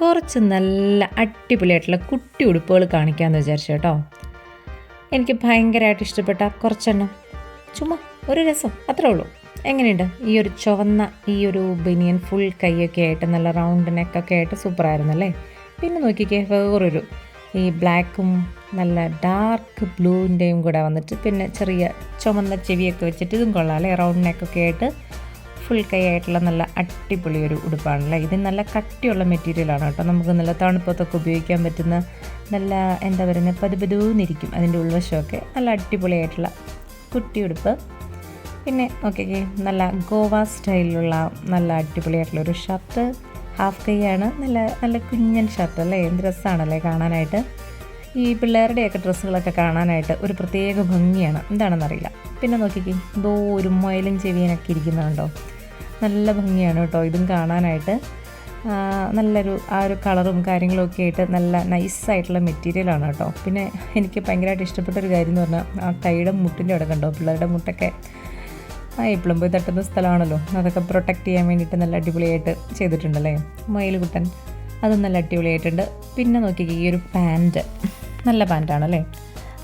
കുറച്ച് നല്ല അടിപൊളിയായിട്ടുള്ള കുട്ടി ഉടുപ്പുകൾ കാണിക്കാമെന്ന് വിചാരിച്ചു കേട്ടോ. എനിക്ക് ഭയങ്കരമായിട്ട് ഇഷ്ടപ്പെട്ട കുറച്ചെണ്ണം. ചുമ്മാ ഒരു രസം അത്രേ ഉള്ളൂ. എങ്ങനെയുണ്ട്? ഈ ഒരു ചുവന്ന ഈ ഒരു ബനിയൻ ഫുൾ കൈയൊക്കെ ആയിട്ട് നല്ല റൗണ്ട് നെക്കൊക്കെ ആയിട്ട് സൂപ്പറായിരുന്നു അല്ലേ പിന്നെ നോക്കിക്കേ വേറൊരു ഈ ബ്ലാക്കും നല്ല ഡാർക്ക് ബ്ലൂവിന്റെയും കൂടെ വന്നിട്ട് പിന്നെ ചെറിയ ചുമന്ന ചെവിയൊക്കെ വെച്ചിട്ട് ഇതും കൊള്ളാം അല്ലേ? റൗണ്ട് നെക്കൊക്കെ ആയിട്ട് ഫുൾ കൈ ആയിട്ടുള്ള നല്ല അടിപൊളി ഒരു ഉടുപ്പാണല്ലേ? ഇത് നല്ല കട്ടിയുള്ള മെറ്റീരിയലാണ് കേട്ടോ. നമുക്ക് നല്ല തണുപ്പത്തൊക്കെ ഉപയോഗിക്കാൻ പറ്റുന്ന നല്ല എന്താ പറയുന്നത് പതുപതൂന്നിരിക്കും അതിന്റെ ഉൾവശമൊക്കെ. നല്ല അടിപൊളിയായിട്ടുള്ള കുട്ടി ഉടുപ്പ്. പിന്നെ ഓക്കെ നല്ല ഗോവ സ്റ്റൈലിലുള്ള നല്ല അടിപൊളിയായിട്ടുള്ള ഒരു ഷർട്ട്. ഹാഫ് കൈയാണ് നല്ല നല്ല കുഞ്ഞൻ ഷർട്ട് അല്ലേ? എന്ത് കാണാനായിട്ട്? ഈ പിള്ളേരുടെയൊക്കെ ഡ്രസ്സുകളൊക്കെ കാണാനായിട്ട് ഒരു പ്രത്യേക ഭംഗിയാണ്. എന്താണെന്നറിയില്ല പിന്നെ നോക്കിക്കേ എന്തോ ഒരു മുയലും ചെവിയനൊക്കെ ഇരിക്കുന്നുണ്ടോ? നല്ല ഭംഗിയാണ് കേട്ടോ ഇതും കാണാനായിട്ട്. നല്ലൊരു ആ ഒരു കളറും കാര്യങ്ങളൊക്കെ ആയിട്ട് നല്ല നൈസായിട്ടുള്ള മെറ്റീരിയലാണ് കേട്ടോ. പിന്നെ എനിക്ക് ഭയങ്കരമായിട്ട് ഇഷ്ടപ്പെട്ട ഒരു കാര്യം എന്ന് പറഞ്ഞാൽ ആ കൈയുടെ മുട്ടിന്റെ അവിടെ കണ്ടോ? പിള്ളേരുടെ മുട്ടൊക്കെ ആ എപ്പോഴും പോയി തട്ടുന്ന സ്ഥലമാണല്ലോ. അതൊക്കെ പ്രൊട്ടക്റ്റ് ചെയ്യാൻ വേണ്ടിയിട്ട് നല്ല അടിപൊളിയായിട്ട് ചെയ്തിട്ടുണ്ടല്ലേ? മയിൽ കുട്ടൻ. അതും നല്ല അടിപൊളിയായിട്ടുണ്ട്. പിന്നെ നോക്കിക്കേ ഈ ഒരു പാന്റ് നല്ല പാന്റാണല്ലേ?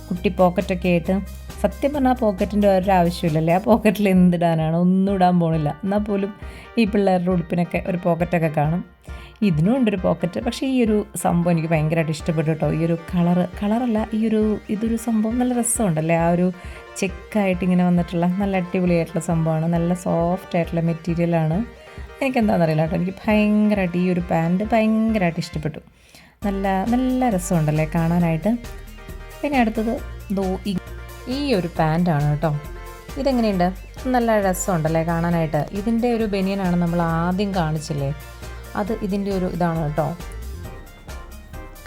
കുട്ടി പോക്കറ്റൊക്കെ ആയിട്ട് സത്യം പറഞ്ഞാൽ പോക്കറ്റിന്റെ ഒരു ആവശ്യമില്ലല്ലേ? ആ പോക്കറ്റിൽ എന്തിടാനാണ്? ഒന്നും ഇടാൻ പോണില്ല. എന്നാൽ പോലും ഈ പിള്ളേരുടെ ഉടുപ്പിനൊക്കെ ഒരു പോക്കറ്റൊക്കെ കാണും. ഇതിനും ഉണ്ടൊരു പോക്കറ്റ്. പക്ഷേ ഈ ഒരു സംഭവം എനിക്ക് ഭയങ്കരമായിട്ട് ഇഷ്ടപ്പെട്ടു കേട്ടോ. ഈ ഒരു കളറ് കളറല്ല ഈ ഒരു ഇതൊരു സംഭവം നല്ല രസമുണ്ടല്ലേ? ആ ഒരു ചെക്കായിട്ട് ഇങ്ങനെ വന്നിട്ടുള്ള നല്ല അടിപൊളിയായിട്ടുള്ള സംഭവമാണ്. നല്ല സോഫ്റ്റ് ആയിട്ടുള്ള മെറ്റീരിയലാണ് എനിക്കെന്താണെന്നറിയില്ല കേട്ടോ. എനിക്ക് ഭയങ്കരമായിട്ട് ഈ ഒരു പാന്റ് ഭയങ്കരമായിട്ട് ഇഷ്ടപ്പെട്ടു. നല്ല നല്ല രസമുണ്ടല്ലേ കാണാനായിട്ട്. പിന്നെ അടുത്തത് ദോ ഈ ഒരു പാന്റാണ് കേട്ടോ. ഇതെങ്ങനെയുണ്ട്? നല്ല രസമുണ്ടല്ലേ കാണാനായിട്ട്. ഇതിന്റെ ഒരു ബനിയനാണ് നമ്മൾ ആദ്യം കാണിച്ചില്ലേ? അത് ഇതിന്റെ ഒരു ഇതാണ് കേട്ടോ.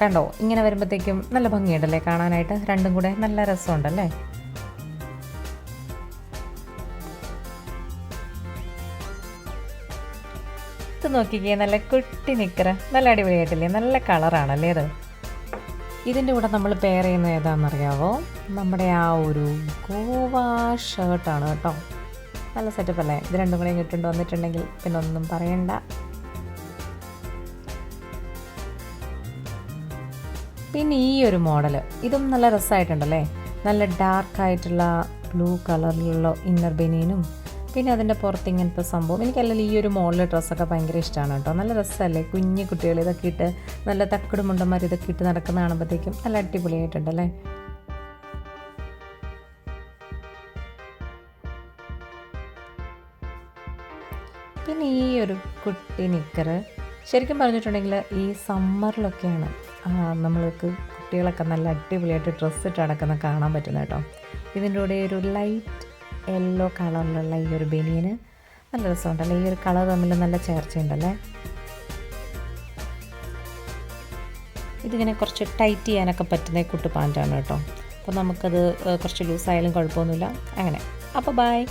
കണ്ടോ? ഇങ്ങനെ വരുമ്പോഴത്തേക്കും നല്ല ഭംഗിയുണ്ടല്ലേ കാണാനായിട്ട്? രണ്ടും കൂടെ നല്ല രസമുണ്ടല്ലേ? ഇത് നോക്കിക്കേ. നല്ല കുട്ടി നിക്കറ. നല്ല അടിപൊളിയായിട്ടില്ലേ? നല്ല കളറാണല്ലേ അത്. ഇതിന്റെ കൂടെ നമ്മൾ പെയർ ചെയ്യുന്നത് ഏതാണെന്നറിയാവോ? നമ്മുടെ ആ ഒരു ഗോവ ഷർട്ടാണ് കേട്ടോ. നല്ല സെറ്റപ്പ് അല്ലേ? ഇത് രണ്ടും കൂടെ ഇങ്ങോട്ടുണ്ട് വന്നിട്ടുണ്ടെങ്കിൽ പിന്നെ ഒന്നും പറയണ്ട. പിന്നെ ഈ ഒരു മോഡൽ ഇതും നല്ല രസമായിട്ടുണ്ടല്ലേ? നല്ല ഡാർക്കായിട്ടുള്ള ബ്ലൂ കളറിലുള്ള ഇന്നർ ബനിയനും പിന്നെ അതിന്റെ പുറത്ത് ഇങ്ങനത്തെ സംഭവം. എനിക്കല്ലെങ്കിൽ ഈ ഒരു മോളിലെ ഡ്രസ്സൊക്കെ ഭയങ്കര ഇഷ്ടമാണ് കേട്ടോ. നല്ല രസമല്ലേ? കുഞ്ഞു കുട്ടികൾ ഇതൊക്കെ ഇട്ട് നല്ല തക്കടുമുണ്ടന്മാർ ഇതൊക്കെ ഇട്ട് നടക്കുന്ന കാണുമ്പോഴത്തേക്കും നല്ല അടിപൊളിയായിട്ടുണ്ടല്ലേ? പിന്നെ ഈ ഒരു കുട്ടി നിക്കർ ശരിക്കും പറഞ്ഞിട്ടുണ്ടെങ്കിൽ ഈ സമ്മറിലൊക്കെയാണ് നമ്മൾക്ക് കുട്ടികളൊക്കെ നല്ല അടിപൊളിയായിട്ട് ഡ്രസ്സ് ഇട്ട് നടക്കുന്ന കാണാൻ പറ്റുന്നത് കേട്ടോ. ഇതിന്റെ കൂടെ ഒരു ലൈറ്റ് യെല്ലോ കളറിലുള്ള ഈ ഒരു ബനിയന് നല്ല രസമുണ്ടല്ലേ? ഈ ഒരു കളർ തമ്മിൽ നല്ല ചേർച്ചയുണ്ടല്ലേ? ഇതിങ്ങനെ കുറച്ച് ടൈറ്റ് ചെയ്യാനൊക്കെ പറ്റുന്ന കുട്ടു പാന്റാണ് കേട്ടോ. അപ്പോൾ നമുക്കത് കുറച്ച് ലൂസായാലും കുഴപ്പമൊന്നുമില്ല. അങ്ങനെ. അപ്പോൾ ബൈ